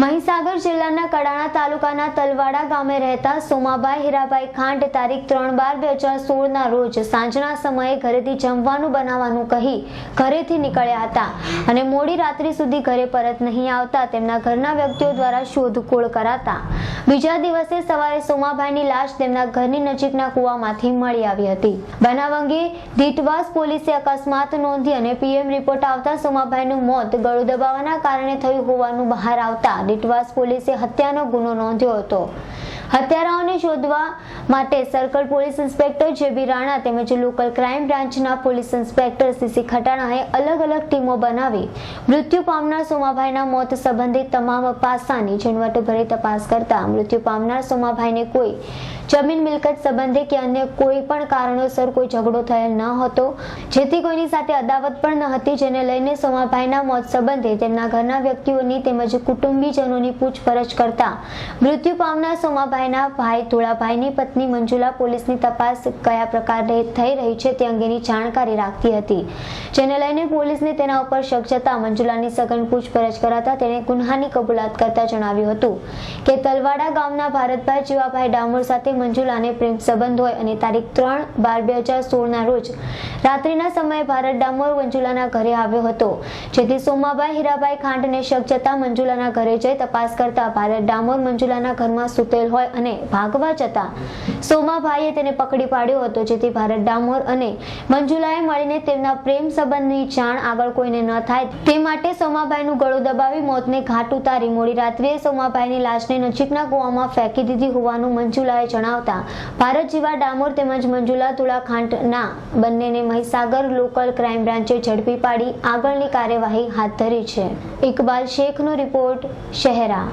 મહીસાગર જિલ્લાના કડાણા તાલુકાના તલવાડા ગામે રહેતા સોમાભાઈ હીરાભાઈ ખાંડ તારીખ ત્રણ બાર બે હજાર સોળના રોજ સાંજના સમયે ઘરેથી જમવાનું બનાવવાનું કહી ઘરેથી નીકળ્યા હતા. અને મોડી રાત્રિ સુધી ઘરે પરત નહીં આવતા તેમના ઘરના વ્યક્તિઓ દ્વારા શોધખોળ કરાતા. બીજા દિવસે સવારે સોમાભાઈની લાશ તેમના ઘરની નજીકના કૂવામાંથી મળી આવી હતી. બનાવ અંગે દીટવાસ પોલીસે અકસ્માત નોંધી અને પીએમ રિપોર્ટ આવતા સોમાભાઈનું મોત ગળું દબાવવાના કારણે થયું હોવાનું બહાર આવતા દીટવાસ પોલીસે હત્યાનો ગુનો નોંધ્યો હતો. હત્યારાઓને શોધવા માટે circle police inspector JB Rana તેમજ લોકલ ક્રાઇમ બ્રાન્ચના પોલીસ ઇન્સ્પેક્ટર સીસી ખટાણાએ અલગ અલગ ટીમો બનાવી મૃત્યુ પામનાર સોમાભાઈના મોત સંબંધિત તમામ પાસાની ઝીણવટભરી તપાસ કરતા મૃત્યુ પામનાર સોમાભાઈને કોઈ જમીન મિલકત સંબંધે કે અન્ય કોઈ પણ કારણોસર કોઈ ઝઘડો થયેલ ન હતો, જેથી કોઈની સાથે અદાવત પણ ન હતી, જેને લઈને સોમાભાઈના મોત સંબંધે તેમના ઘરના વ્યક્તિઓની તેમજ કુટુંબીજનોની પૂછપરછ કરતા મૃત્યુ પામનાર સોમાભાઈના ભાઈ ધોળાભાઈની પત્ની મંજુલા પોલીસની તપાસ કયા પ્રકારે થઈ રહી છે તે અંગેની જાણકારી રાખતી હતી. જેને લઈને પોલીસને તેના ઉપર શક જતા મંજુલાની સઘન પૂછપરછ કરાતા તેણે ગુન્હાની કબૂલાત કરતા જણાવ્યું હતું કે તલવાડા ગામના ભારતભાઈ જીવાભાઈ ડામોર સાથે મંજુલાને પ્રેમ સંબંધ હોય અને તારીખ ત્રણ બાર બે હજાર સોળના રોજ રાત્રિના સમયે ભારત ડામોર મંજુલાના ઘરે આવ્યો હતો. જેથી સોમાભાઈ, હીરાભાઈ ખાંડને શક જતા મંજુલાના ઘરે જઈ તપાસ કરતા ભારત ડામોર મંજુલાના ઘરમાં સૂતેલ હોય અને ભાગવા જતા સોમાભાઈએ તેને પકડી પાડ્યો હતો, જેથી ભારત ડામોર અને મંજુલાએ મળીને તેમના પ્રેમ સંબંધની જાણ આગળ કોઈને ન થાય. તે માટે સોમાભાઈનું ગળું દબાવી મોતને ઘાટ ઉતારી મોડી રાત્રે સોમાભાઈની લાશને નજીકના કૂવામાં ફેંકી દીધી હોવાનું મંજુલાએ જણાવતા ભારત જીવા ડામોર તેમજ મંજુલા તુળાખાંટના બંનેને મહીસાગર લોકલ ક્રાઇમ બ્રાન્ચે ઝડપી પાડી આગળની કાર્યવાહી હાથ ધરી છે. ઇકબાલ શેખનો રિપોર્ટ, શહેરા.